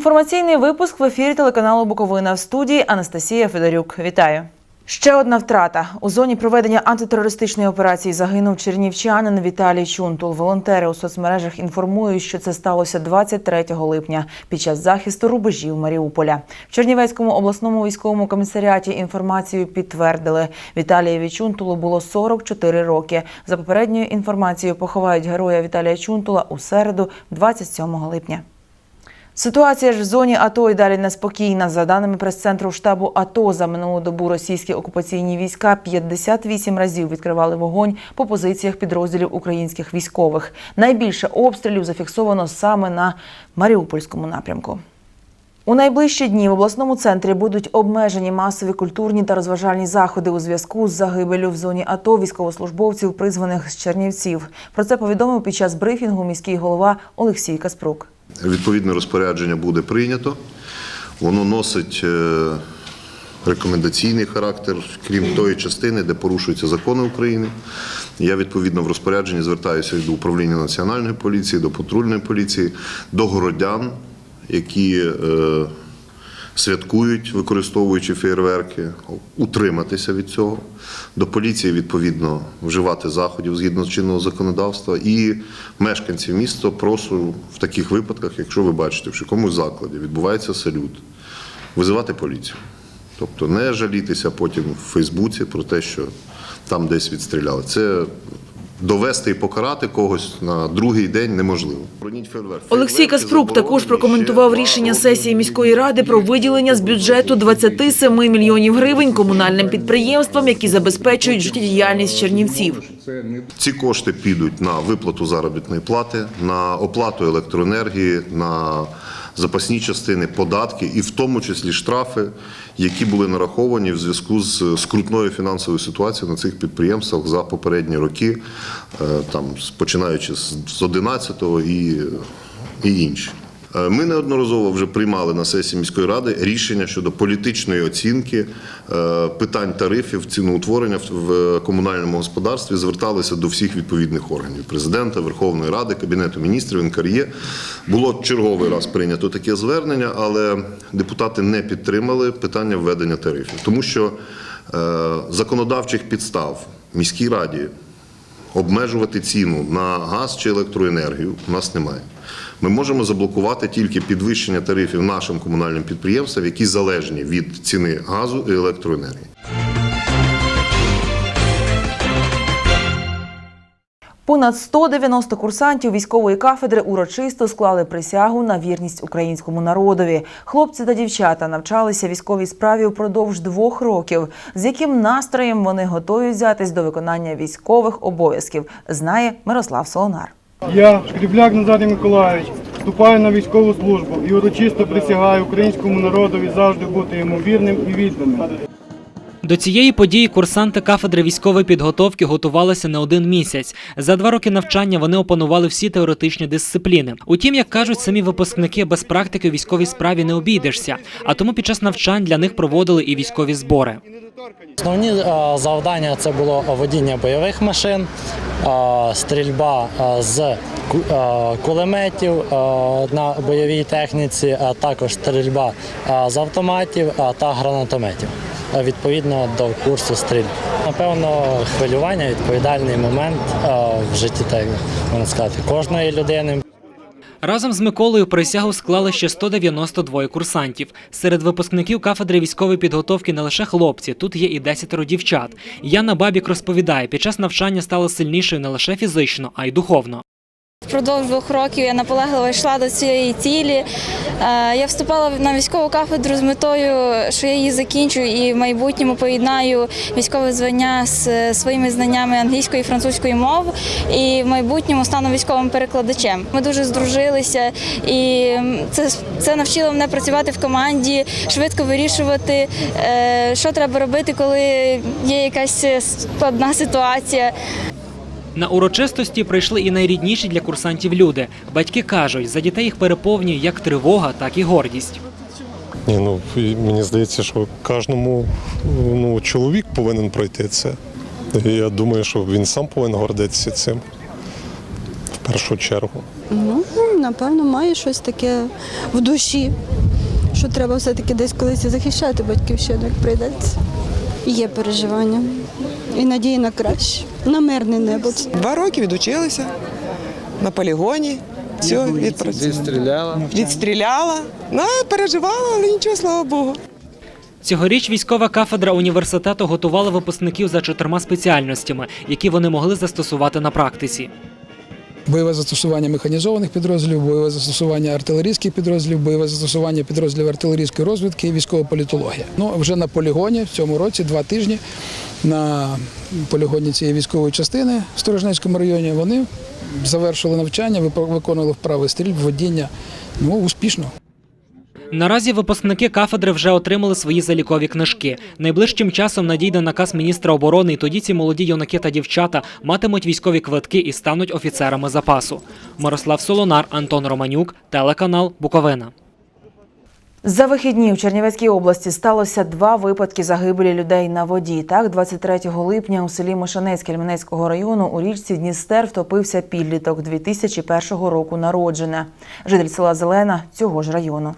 Інформаційний випуск в ефірі телеканалу Буковина в студії Анастасія Федорюк. Вітаю. Ще одна втрата у зоні проведення антитерористичної операції загинув чернівчанин Віталій Чунтул. Волонтери у соцмережах інформують, що це сталося 23 липня під час захисту рубежів Маріуполя. В Чернівецькому обласному військовому комісаріаті інформацію підтвердили. Віталієві Чунтулу було 44 роки. За попередньою інформацією, поховають героя Віталія Чунтула у середу, 27 липня. Ситуація ж в зоні АТО і далі неспокійна. За даними прес-центру штабу АТО, за минулу добу російські окупаційні війська 58 разів відкривали вогонь по позиціях підрозділів українських військових. Найбільше обстрілів зафіксовано саме на Маріупольському напрямку. У найближчі дні в обласному центрі будуть обмежені масові культурні та розважальні заходи у зв'язку з загибелю в зоні АТО військовослужбовців, призваних з Чернівців. Про це повідомив під час брифінгу міський голова Олексій Каспрук. Відповідне розпорядження буде прийнято. Воно носить е, рекомендаційний характер, крім тої частини, де порушуються закони України. Я відповідно в розпорядженні звертаюся до управління національної поліції, до патрульної поліції, до городян, які е, святкують, використовуючи фейерверки, утриматися від цього. До поліції відповідно вживати заходів згідно з чинного законодавства. І мешканців міста прошу в таких випадках, якщо ви бачите, що в якомусь закладі відбувається салют, визивати поліцію. Тобто не жалітися потім в Фейсбуці про те, що там десь відстріляли. Це довести і покарати когось на другий день неможливо. Олексій Каспрук також прокоментував рішення сесії міської ради про виділення з бюджету 27 мільйонів гривень комунальним підприємствам, які забезпечують життєдіяльність чернівців. Ці кошти підуть на виплату заробітної плати, на оплату електроенергії, на запасні частини, податки і в тому числі штрафи, які були нараховані в зв'язку з скрутною фінансовою ситуацією на цих підприємствах за попередні роки, е, там починаючи з 11-го і, і інші. Е, Ми неодноразово вже приймали на сесії міської ради рішення щодо політичної оцінки е, питань тарифів, ціноутворення в- комунальному господарстві. Зверталися до всіх відповідних органів президента, Верховної Ради, Кабінету міністрів, НКРЄ. Було черговий раз прийнято таке звернення, але депутати не підтримали питання введення тарифів, тому що е, законодавчих підстав міській раді обмежувати ціну на газ чи електроенергію у нас немає. Ми можемо заблокувати тільки підвищення тарифів нашим комунальним підприємствам, які залежні від ціни газу і електроенергії. Понад 190 курсантів військової кафедри урочисто склали присягу на вірність українському народові. Хлопці та дівчата навчалися військовій справі упродовж двох років. З яким настроєм вони готові взятись до виконання військових обов'язків, знає Мирослав Солонар. Я, Шкрібляк Назарій Миколаївич, вступаю на військову службу і урочисто присягаю українському народові завжди бути йому вірним і відданим. До цієї події курсанти кафедри військової підготовки готувалися не один місяць. За два роки навчання вони опанували всі теоретичні дисципліни. Утім, як кажуть самі випускники, без практики у військовій справі не обійдешся. А тому під час навчань для них проводили і військові збори. Основні е, завдання це було водіння бойових машин, е, стрільба е, з кулеметів на бойовій техніці, а також стрільба з автоматів та гранатометів. Відповідно до курсу стрільб. Напевно, хвилювання відповідальний момент в житті так можна сказати кожної людини. Разом з Миколою присягу склали ще 192 курсантів. Серед випускників кафедри військової підготовки не лише хлопці, тут є і десятеро дівчат. Яна Бабік розповідає, під час навчання стала сильнішою не лише фізично, а й духовно. Впродовж двох років я наполегливо йшла до цієї цілі. Е, Я вступала на військову кафедру з метою, що я її закінчу і в майбутньому поєднаю військове звання з е, своїми знаннями англійської і французької мов, і в майбутньому стану військовим перекладачем. Ми дуже здружилися, і це, це навчило мене працювати в команді, швидко вирішувати, е, що треба робити, коли є якась складна ситуація. На урочистості прийшли і найрідніші для курсантів люди. Батьки кажуть, за дітей їх переповнює як тривога, так і гордість. Ні, ну мені здається, що кожному ну, чоловік повинен пройти це. І я думаю, що він сам повинен гордитися цим в першу чергу. Ну, напевно, має щось таке в душі. що треба все-таки десь колись захищати батьківщину, як прийдеться. Є переживання і надії на краще, на мирне небо. Два роки відучилися на полігоні. Все, відпрацювала. Відстріляла. Відстріляла. Ну, переживала, але нічого, слава Богу. Цьогоріч військова кафедра університету готувала випускників за чотирма спеціальностями, які вони могли застосувати на практиці. Бойове застосування механізованих підрозділів, бойове застосування артилерійських підрозділів, бойове застосування підрозділів артилерійської розвідки і військова політологія. Ну вже на полігоні в цьому році два тижні на полігоні цієї військової частини в Сторожнецькому районі вони завершили навчання, виконували вправи стрільб, водіння. Ну успішно. Наразі випускники кафедри вже отримали свої залікові книжки. Найближчим часом надійде наказ міністра оборони, і тоді ці молоді юнаки та дівчата матимуть військові квитки і стануть офіцерами запасу. Мирослав Солонар, Антон Романюк, телеканал Буковина. За вихідні в Чернівецькій області сталося два випадки загибелі людей на воді. Так, 23 липня у селі Мошанець Кельменецького району у річці Дністер втопився підліток 2001 року народження. Житель села Зелена цього ж району.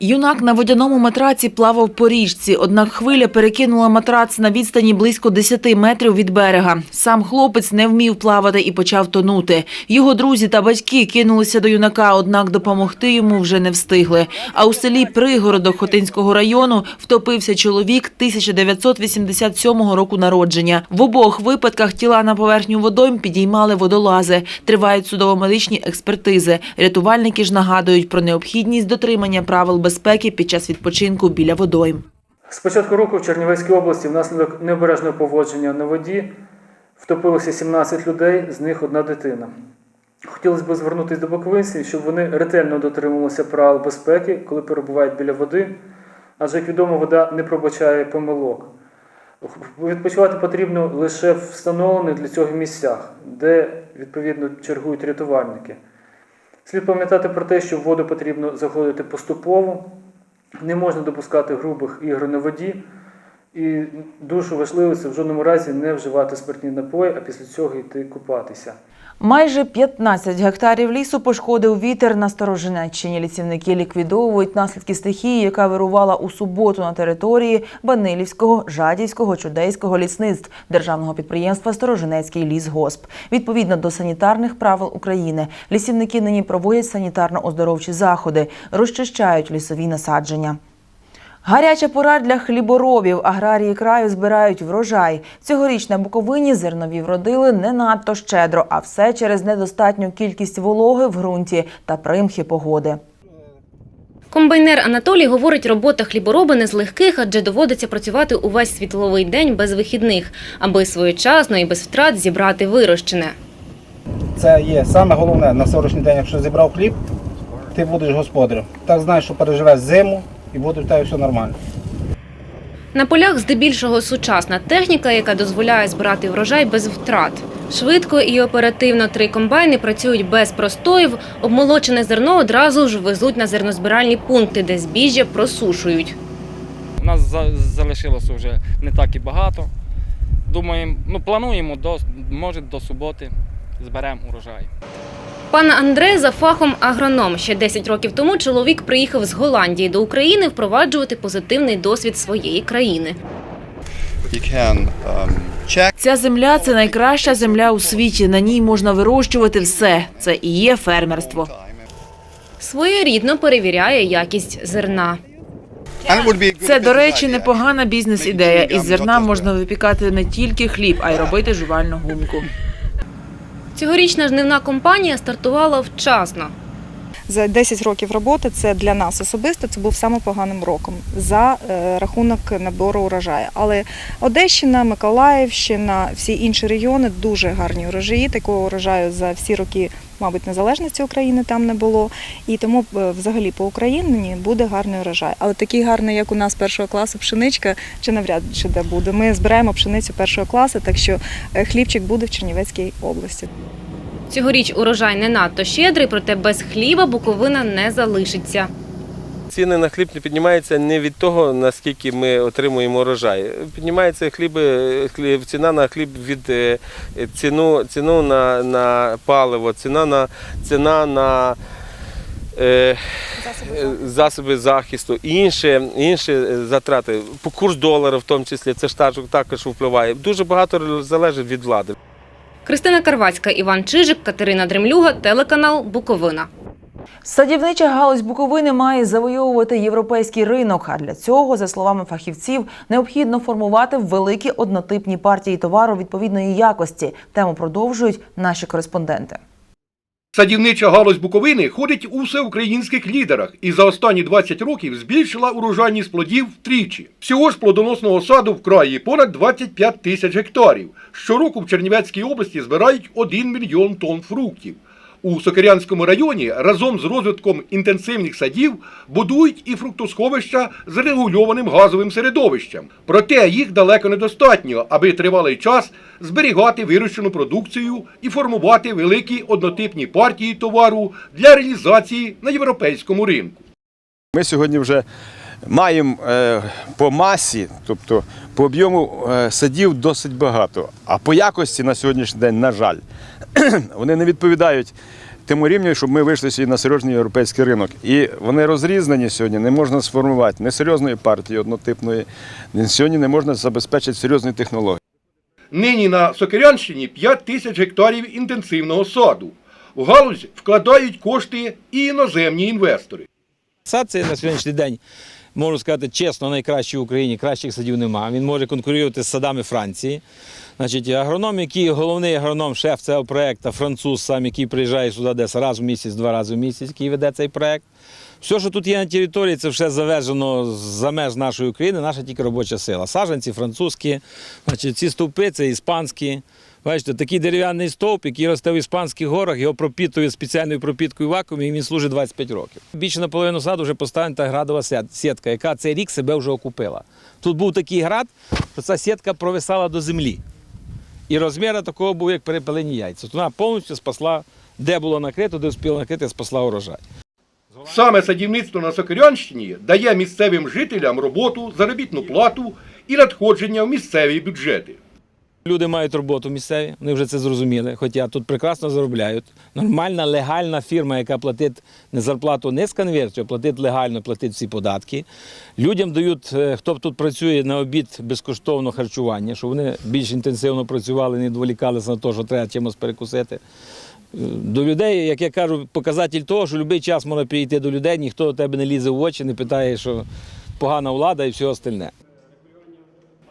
Юнак на водяному матраці плавав по річці, однак хвиля перекинула матрац на відстані близько 10 метрів від берега. Сам хлопець не вмів плавати і почав тонути. Його друзі та батьки кинулися до юнака, однак допомогти йому вже не встигли. А у селі Пригородок Хотинського району втопився чоловік 1987 року народження. В обох випадках тіла на поверхню водойм підіймали водолази. Тривають судово-медичні експертизи. Рятувальники ж нагадують про необхідність дотримання правил безпеки під час відпочинку біля водойм. З початку року в Чернівецькій області внаслідок необережного поводження на воді втопилося 17 людей, з них одна дитина. Хотілося б звернутися до буковинців, щоб вони ретельно дотримувалися правил безпеки, коли перебувають біля води, адже, як відомо, вода не пробачає помилок. Відпочивати потрібно лише встановлених для цього місцях, де відповідно чергують рятувальники. Слід пам'ятати про те, що в воду потрібно заходити поступово, не можна допускати грубих ігор на воді. І дуже важливо це в жодному разі не вживати спиртні напої, а після цього йти купатися. Майже 15 гектарів лісу пошкодив вітер на Сторожинеччині. Лісівники ліквідовують наслідки стихії, яка вирувала у суботу на території Банилівського, Жадівського, Чудейського лісництв державного підприємства Сторожинецький лісгосп. Відповідно до санітарних правил України, лісівники нині проводять санітарно-оздоровчі заходи, розчищають лісові насадження. Гаряча пора для хліборобів. Аграрії краю збирають врожай. Цьогоріч на Буковині зернові вродили не надто щедро, а все через недостатню кількість вологи в ґрунті та примхи погоди. Комбайнер Анатолій говорить, робота хлібороби не з легких, адже доводиться працювати увесь світловий день без вихідних, аби своєчасно і без втрат зібрати вирощене. Це є саме головне на сьогоднішній день, якщо зібрав хліб, ти будеш господарем. Так знаєш, що переживеш зиму і буде тебе все нормально. На полях здебільшого сучасна техніка, яка дозволяє збирати врожай без втрат. Швидко і оперативно три комбайни працюють без простоїв. Обмолочене зерно одразу ж везуть на зернозбиральні пункти, де збіжжя просушують. У нас залишилося вже не так і багато. Думаємо, ну плануємо до може до суботи зберемо урожай. Пан Андре за фахом агроном. Ще 10 років тому чоловік приїхав з Голландії до України впроваджувати позитивний досвід своєї країни. Ця земля це найкраща земля у світі. На ній можна вирощувати все. Це і є фермерство. Своєрідно перевіряє якість зерна. Це, до речі, непогана бізнес-ідея. Із зерна можна випікати не тільки хліб, а й робити жувальну гумку. Цьогорічна жнивна компанія стартувала вчасно. За 10 років роботи це для нас особисто це був саме поганим роком за е, рахунок набору урожаю. Але Одещина, Миколаївщина, всі інші регіони дуже гарні урожаї. Такого урожаю за всі роки, мабуть, незалежності України там не було. І тому е, взагалі по Україні буде гарний урожай. Але такий гарний, як у нас першого класу пшеничка, чи навряд чи де буде. Ми збираємо пшеницю першого класу, так що е, хлібчик буде в Чернівецькій області. Цьогоріч урожай не надто щедрий, проте без хліба Буковина не залишиться. Ціни на хліб не піднімаються не від того, наскільки ми отримуємо урожай. Піднімається хліби, хліб, ціна на хліб від е, ціну, ціну на, на паливо, ціна на, ціна на е, е, засоби захисту, інші, інші е, затрати, по курс долара в тому числі, це ж також впливає. Дуже багато залежить від влади. Христина Карвацька, Іван Чижик, Катерина Дремлюга, телеканал Буковина. Садівнича галузь Буковини має завойовувати європейський ринок. А для цього, за словами фахівців, необхідно формувати великі однотипні партії товару відповідної якості. Тему продовжують наші кореспонденти. Садівнича галузь Буковини ходить у всеукраїнських лідерах і за останні 20 років збільшила урожайність плодів втричі. Всього ж плодоносного саду в краї понад 25 тисяч гектарів. Щороку в Чернівецькій області збирають 1 мільйон тонн фруктів. У Сокирянському районі разом з розвитком інтенсивних садів будують і фруктосховища з регульованим газовим середовищем. Проте їх далеко недостатньо, аби тривалий час зберігати вирощену продукцію і формувати великі однотипні партії товару для реалізації на європейському ринку. Ми сьогодні вже маємо е, по масі, тобто по об'єму е, садів досить багато. А по якості на сьогоднішній день, на жаль, вони не відповідають тому рівню, щоб ми вийшли сьогодні на серйозний європейський ринок. І вони розрізнені сьогодні, не можна сформувати несерйозної партії однотипної, сьогодні не можна забезпечити серйозної технології. Нині на Сокирянщині 5 тисяч гектарів інтенсивного саду. В галузь вкладають кошти і іноземні інвестори. Сад це на сьогоднішній день, можу сказати чесно, найкращий в Україні, кращих садів немає. Він може конкурувати з садами Франції. Значить, агроном, який головний агроном, шеф цього проєкту, француз сам, який приїжджає сюди десь раз в місяць, два рази в місяць, який веде цей проєкт. Все, що тут є на території, це все завезено за меж нашої України, наша тільки робоча сила. Саджанці французькі, значить, ці стовпи це іспанські. Бачите, такий дерев'яний стовп, який росте в іспанських горах, його пропітує спеціальною пропіткою вакуумі, і він служить 25 років. Більше наполовину саду вже поставлена градова сітка, яка цей рік себе вже окупила. Тут був такий град, що ця сітка провисала до землі. І розмір такого був, як перепелені яйця. Тут вона повністю спасла, де було накрито, де успіло накрити, спасла урожай. Саме садівництво на Сокирянщині дає місцевим жителям роботу, заробітну плату і надходження в місцеві бюджети. Люди мають роботу місцеві, вони вже це зрозуміли, хоча тут прекрасно заробляють. Нормальна легальна фірма, яка платить не зарплату не з конверсію, а платить легально, платить всі податки. Людям дають, е, хто тут працює на обід безкоштовно харчування, щоб вони більш інтенсивно працювали, не відволікалися на те, що треба чимось перекусити. Е, До людей, як я кажу, показатель того, що будь-який час можна підійти до людей, ніхто до тебе не лізе в очі, не питає, що погана влада і все остальне.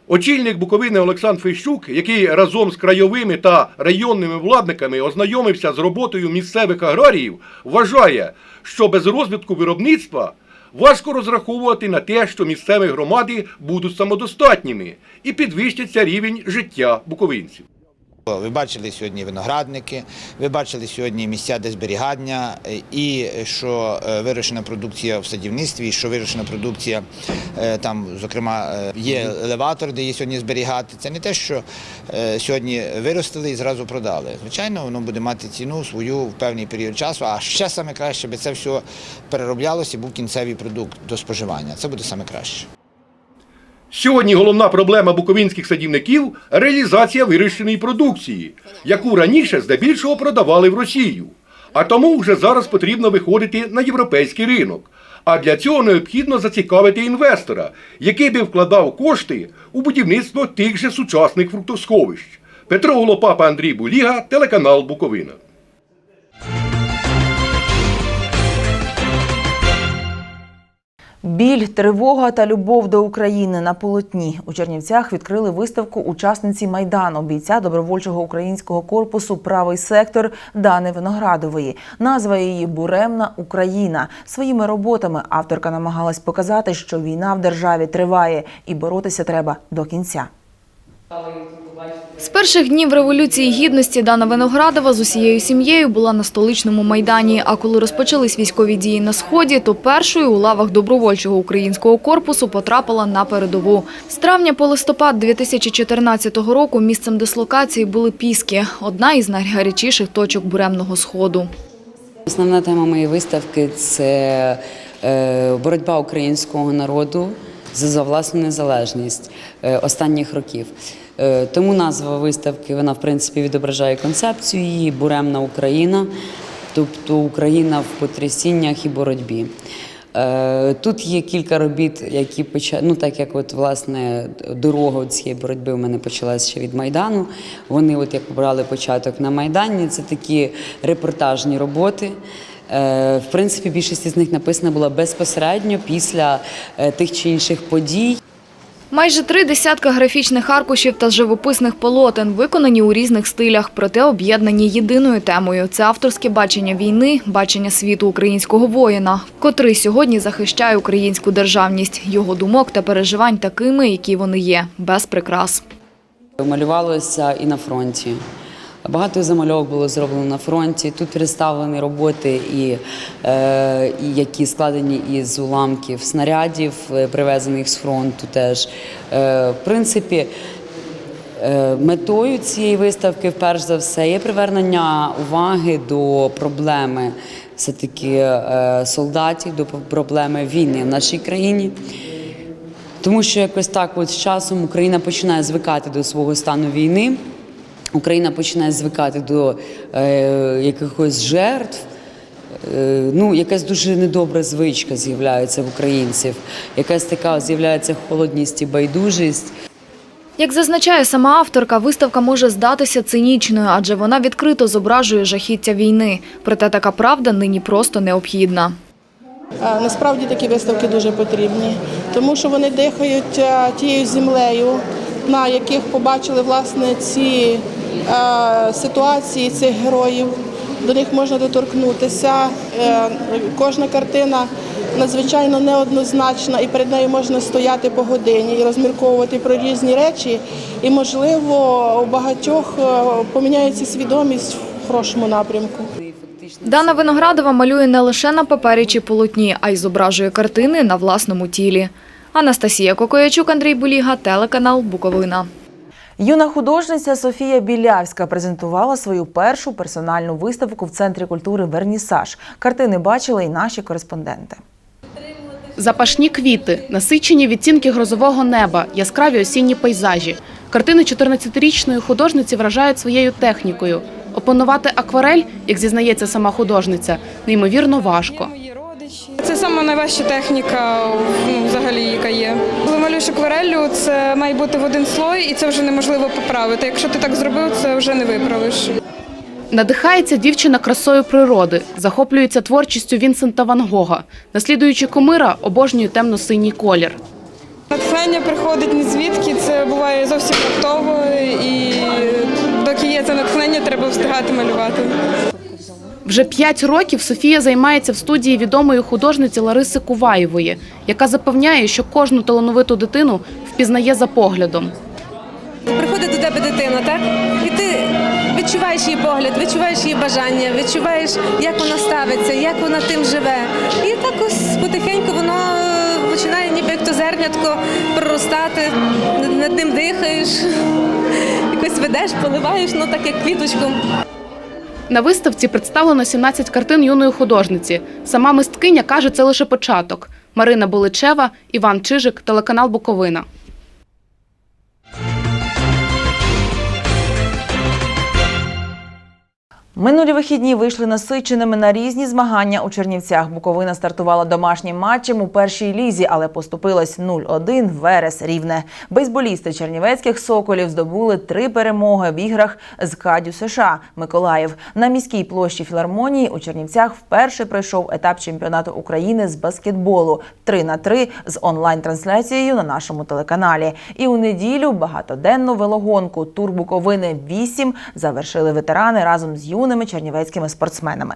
Очільник Буковини Олександр Фещук, який разом з крайовими та районними владниками ознайомився з роботою місцевих аграріїв, вважає, що без розвитку виробництва важко розраховувати на те, що місцеві громади будуть самодостатніми і підвищиться рівень життя буковинців. Ви бачили сьогодні виноградники, ви бачили сьогодні місця де зберігання, і що е, вирощена продукція в садівництві, і що вирощена продукція е, там, зокрема, е, є елеватор, де є сьогодні зберігати. Це не те, що сьогодні виростили і зразу продали. Звичайно, воно буде мати ціну свою в певний період часу. А ще саме краще, аби це все перероблялося і був кінцевий продукт до споживання. Це буде саме краще. Сьогодні головна проблема буковинських садівників реалізація вирощеної продукції, яку раніше здебільшого продавали в Росію. А тому вже зараз потрібно виходити на європейський ринок. А для цього необхідно зацікавити інвестора, який би вкладав кошти у будівництво тих же сучасних фруктосховищ. Петро Голопапа, Андрій Буліга, телеканал Буковина. Біль, тривога та любов до України на полотні у Чернівцях відкрили виставку учасниці майдану бійця добровольчого українського корпусу Правий сектор Дани Виноградової. Назва її Буремна Україна. Своїми роботами авторка намагалась показати, що війна в державі триває і боротися треба до кінця. З перших днів Революції Гідності Дана Виноградова з усією сім'єю була на столичному майдані. А коли розпочались військові дії на сході, то першою у лавах добровольчого українського корпусу потрапила на передову. З травня по листопад 2014 року місцем дислокації були Піски, одна із найгарячіших точок буремного сходу. Основна тема моєї виставки це е, боротьба українського народу за власну незалежність е, останніх років. Е, Тому назва виставки вона в принципі відображає концепцію її Буремна Україна. тобто Україна в потрясіннях і боротьбі. Е, Тут є кілька робіт, які почали, ну так як от власне дорога цієї боротьби в мене почалася ще від Майдану. Вони, от як брали початок на Майдані, це такі репортажні роботи. Е, В принципі, більшість з них написана була безпосередньо після тих чи інших подій. Майже три десятка графічних аркушів та живописних полотен виконані у різних стилях, проте об'єднані єдиною темою. Це авторське бачення війни, бачення світу українського воїна, котрий сьогодні захищає українську державність, його думок та переживань такими, які вони є, без прикрас. Малювалося і на фронті. Багато замальовок було зроблено на фронті. Тут представлені роботи, і, е, які складені із уламків снарядів, е, привезених з фронту. Теж е, в принципі. Е, Метою цієї виставки, перш за все, є привернення уваги до проблеми все-таки е, солдатів, до проблеми війни в нашій країні. Тому що якось так, от з часом Україна починає звикати до свого стану війни, Україна починає звикати до е, якихось жертв. Е, ну, якась дуже недобра звичка з'являється в українців, якась така з'являється холодність і байдужість. Як зазначає сама авторка, виставка може здатися цинічною, адже вона відкрито зображує жахіття війни. Проте така правда нині просто необхідна. А, Насправді такі виставки дуже потрібні, тому що вони дихають тією землею, на яких побачили власне ці ситуації цих героїв. До них можна доторкнутися. Е, Кожна картина надзвичайно неоднозначна, і перед нею можна стояти по годині і розмірковувати про різні речі. І, можливо, у багатьох е, поміняється свідомість в хорошому напрямку. Дана Виноградова малює не лише на папері чи полотні, а й зображує картини на власному тілі. Анастасія Кокоячук, Андрій Буліга, телеканал Буковина. Юна художниця Софія Білявська презентувала свою першу персональну виставку в центрі культури Вернісаж. Картини бачили й наші кореспонденти. Запашні квіти, насичені відтінки грозового неба, яскраві осінні пейзажі. Картини 14-річної художниці вражають своєю технікою. Опанувати акварель, як зізнається сама художниця, неймовірно важко. Це сама найважча техніка, ну, взагалі, яка є. Коли малюєш аквареллю, це має бути в один слой, і це вже неможливо поправити. Якщо ти так зробив, це вже не виправиш. Надихається дівчина красою природи, захоплюється творчістю Вінсента Ван Гога. Наслідуючи кумира, обожнює темно-синій колір. Натхнення приходить не звідки, це буває зовсім раптово, і доки є це натхнення, треба встигати малювати. Вже п'ять років Софія займається в студії відомої художниці Лариси Куваєвої, яка запевняє, що кожну талановиту дитину впізнає за поглядом. Приходить до тебе дитина, так? І ти відчуваєш її погляд, відчуваєш її бажання, відчуваєш, як вона ставиться, як вона тим живе. І так ось потихеньку воно починає ніби як то зернятко проростати, над ним дихаєш, якось ведеш, поливаєш, ну так як квіточку. На виставці представлено 17 картин юної художниці. Сама мисткиня каже, це лише початок. Марина Боличева, Іван Чижик, телеканал Буковина. Минулі вихідні вийшли насиченими на різні змагання у Чернівцях. Буковина стартувала домашнім матчем у першій лізі, але поступилась 0-1 Верес Рівне. Бейсболісти чернівецьких соколів здобули три перемоги в іграх з Кадю США Миколаїв. На міській площі філармонії у Чернівцях вперше пройшов етап чемпіонату України з баскетболу 3 на 3 з онлайн-трансляцією на нашому телеканалі. І у неділю багатоденну велогонку Тур Буковини 8 завершили ветерани разом з юними чернівецькими спортсменами.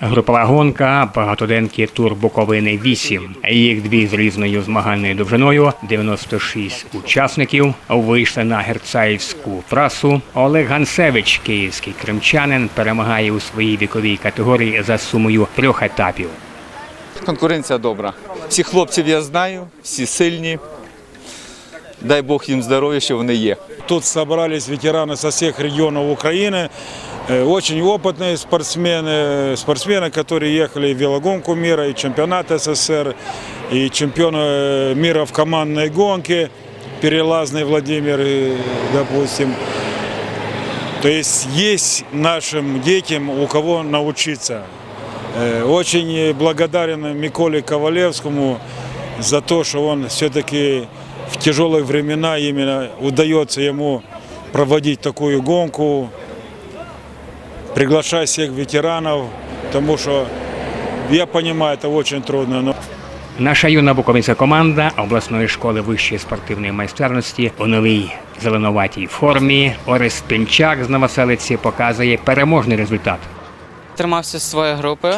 Групова гонка багатоденки тур Буковини 8. Їх дві з різною змагальною довжиною 96 учасників вийшли на герцаївську трасу. Олег Гансевич, київський кримчанин, перемагає у своїй віковій категорії за сумою трьох етапів. Конкуренція добра. Всіх хлопців я знаю, всі сильні. Дай Бог їм здоров'я, що вони є. Тут собрались ветераны со всех регионов Украины, э, очень опытные спортсмены, спортсмены, которые ехали в велогонку мира, и чемпионат СССР, и чемпион э, мира в командной гонке, Перелазный Владимир, э, допустим. То есть есть нашим детям у кого научиться. Э, Очень благодарен Миколе Ковалевскому за то, что он все-таки в тяжелые времена именно удается ему проводить такую гонку, приглашать всех ветеранов, потому что я понимаю, это очень трудно. Но... Наша юна буковинська команда обласної школи вищої спортивної майстерності у новій зеленуватій формі. Орес Пінчак з Новоселиці показує переможний результат. Тримався з своєю групою.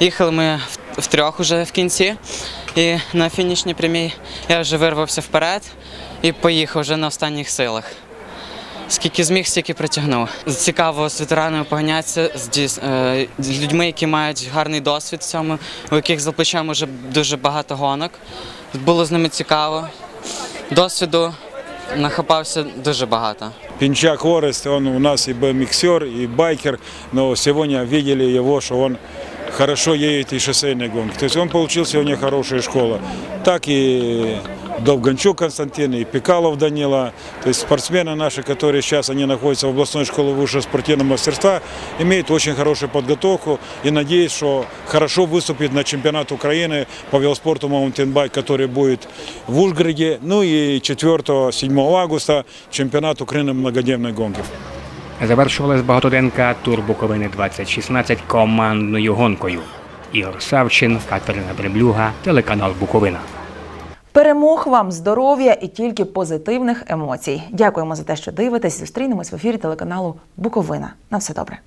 Їхали ми в- втрьох уже в кінці. І на фінішній прямій я вже вирвався вперед і поїхав вже на останніх силах. Скільки зміг, стільки притягнув. Цікаво з ветеранами поганятися, е, з людьми, які мають гарний досвід в цьому, у яких за плечем вже дуже багато гонок. Було з ними цікаво. Досвіду нахапався дуже багато. Пинчак Орест, он у нас и бмиксер, и байкер, но сегодня видели его, что он хорошо едет и шоссейные гонки. То есть он получил сегодня хорошая школа. Так и Довганчук Константин, и Пикалов Данила. То есть спортсмены наши, которые сейчас они находятся в областной школе высшего спортивного мастерства, имеют очень хорошую подготовку и надеюсь, что хорошо выступит на чемпионат Украины по велоспорту маунтинбайк, который будет в Ужгороде. Ну и 4-7 августа чемпионат Украины многодневной гонки. Завершувалась багатоденка Тур Буковини 2016 командною гонкою. Ігор Савчин, Катерина Бреблюга, телеканал Буковина. Перемог вам, здоров'я і тільки позитивних емоцій. Дякуємо за те, що дивитесь. Зустрінемось в ефірі телеканалу Буковина. На все добре.